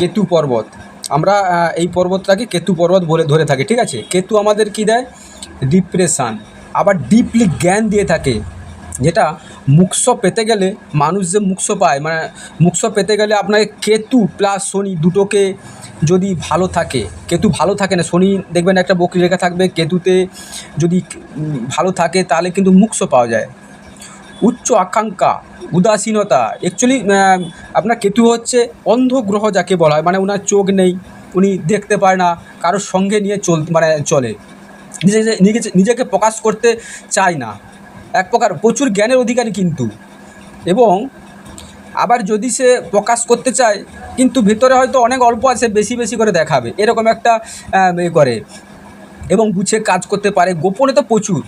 কেতু পর্বত। আমরা এই পর্বতটাকে কেতু পর্বত বলে ধরে থাকি, ঠিক আছে? কেতু আমাদের কি দেয়? ডিপ্রেশান। আবার ডিপলি জ্ঞান দিয়ে থাকে, যেটা মুক্স পেতে গেলে মানুষ যে মুক্স পায় মানে মুক্স পেতে গেলে আপনাকে কেতু প্লাস শনি দুটোকে যদি ভালো থাকে, কেতু ভালো থাকে না, শনি দেখবেন একটা বকরি রেখা থাকবে, কেতুতে যদি ভালো থাকে তাহলে কিন্তু মুক্স পাওয়া যায়। উচ্চ আকাঙ্ক্ষা, উদাসীনতা। অ্যাকচুয়ালি আপনার কেতু হচ্ছে অন্ধ গ্রহ যাকে বলা হয় মানে ওনার চোখ নেই, উনি দেখতে পায় না, কারোর সঙ্গে নিয়ে চল মানে চলে। নিজে নিজে নিজেকে প্রকাশ করতে চায় না। এক প্রকার, প্রচুর জ্ঞানের অধিকারী কিন্তু। এবং আবার যদি সে প্রকাশ করতে চায়, কিন্তু ভিতরে হয়তো অনেক অল্প আছে, বেশি বেশি করে দেখাবে। এরকম একটা করে। এবং গুছিয়ে কাজ করতে পারে। গোপনে তো প্রচুর।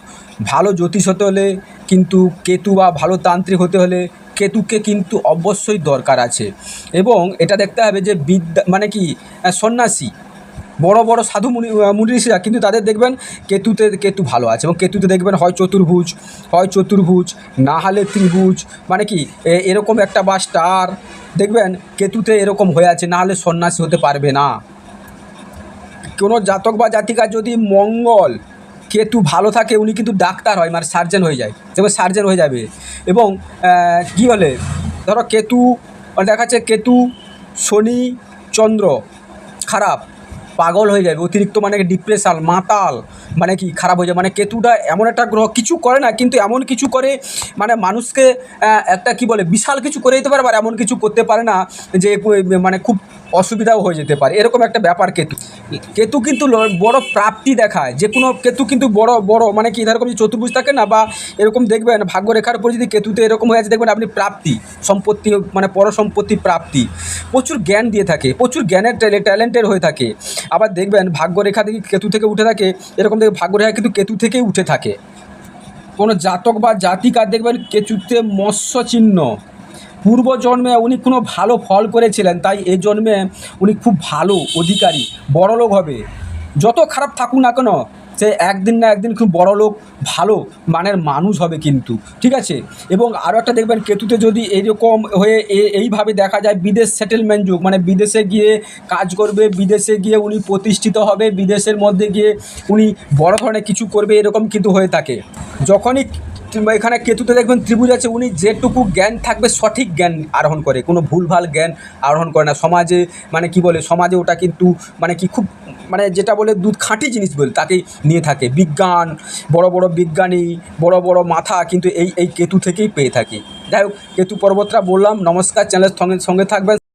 ভালো জ্যোতিষ হতে হলে কিন্তু কেতু বা ভালো তান্ত্রিক হতে হলে কেতুকে কিন্তু অবশ্যই দরকার আছে। এবং এটা দেখতে হবে যে বিদ্যা মানে কি সন্ন্যাসী, বড় বড় সাধু মুনি মুনি ঋষিরা কিন্তু তাদের দেখবেন কেতুতে কেতু ভালো আছে এবং কেতুতে দেখবেন হয় চতুর্ভুজ হয় চতুর্ভুজ, না হলে ত্রিভুজ মানে কি এরকম একটা বা স্টার। দেখবেন কেতুতে এরকম হয়ে আছে, না হলে সন্ন্যাসী হতে পারবে না। কোনো জাতক বা জাতিকা যদি মঙ্গল, কেতু ভালো থাকে, উনি কিন্তু ডাক্তার হয় মানে সার্জেন হয়ে যায়। যেমন সার্জেন হয়ে যাবে। এবং কি হলে ধরো কেতু মানে দেখা যাচ্ছে কেতু, শনি, চন্দ্র, খারাপ। পাগল হয়ে যাবে, অতিরিক্ত মানে ডিপ্রেশন মাতাল মানে কি খারাপ হয়ে যায় মানে কেতুটা এমন একটা গ্রহ, কিছু করে না, কিন্তু এমন কিছু করে মানে মানুষকে একটা কি বলে, বিশাল কিছু করে দিতে পারে আর এমন কিছু করতে পারে না, যে মানে খুব অসুবিধাও হয়ে যেতে পারে। এরকম একটা ব্যাপার কেতু। কেতু কিন্তু বড় প্রাপ্তি দেখায়। যে কোনো কেতু কিন্তু বড় বড় মানে কি এরকম যে চতুর্ভুজ থাকে না, বা এরকম দেখবেন, ভাগ্যরেখার উপর যদি কেতুতে এরকম হয়ে আছে, দেখবেন আপনি প্রাপ্তি, সম্পত্তি মানে পর সম্পত্তি প্রাপ্তি। প্রচুর জ্ঞান দিয়ে থাকে, প্রচুর জ্ঞানের ট্যালেন্টের হয়ে থাকে। আবার দেখবেন ভাগ্যরেখা থেকে কেতু থেকে উঠে থাকে, এরকম দেখবে ভাগ্যরেখা কিন্তু কেতু থেকেই উঠে থাকে। কোনো জাতক বা জাতিকার দেখবেন কেতুতে মৎস্য চিহ্ন। পূর্বজন্মে উনি কোনো ভালো ফল করেছিলেন, তাই এ জন্মে উনি খুব ভালো অধিকারী, বড়লোক হবে। যত খারাপ থাকুক না কেন, সে একদিন না একদিন খুব বড় লোক, ভালো মানের মানুষ হবে কিন্তু, ঠিক আছে? এবং আরও একটা দেখবেন, কেতুতে যদি এইরকম হয়ে এইভাবে দেখা যায়, বিদেশ সেটেলমেন্ট যুগ মানে বিদেশে গিয়ে কাজ করবে, বিদেশে গিয়ে উনি প্রতিষ্ঠিত হবে, বিদেশের মধ্যে গিয়ে উনি বড় ধরনের কিছু করবে, এরকম কিন্তু হয়ে থাকে। যখনই এখানে কেতুতে দেখবেন ত্রিভুজ আছে, উনি যেটুকু জ্ঞান থাকবে সঠিক জ্ঞান আরোহণ করে। কোনো ভুলভাল জ্ঞান আরোহণ করে না। সমাজে মানে কি বলে, সমাজে ওটা কিন্তু মানে কি খুব মানে যেটা বলে দুধ খাঁটি জিনিস বলে তাকে নিয়ে থাকে। বিজ্ঞান, বড় বড় বিজ্ঞানী, বড় বড় মাথা কিন্তু এই এই কেতু থেকেই পেয়ে থাকি। যাই হোক, কেতু পর্বতরা বললাম, নমস্কার, চ্যানেলের সঙ্গে সঙ্গে থাকবেন।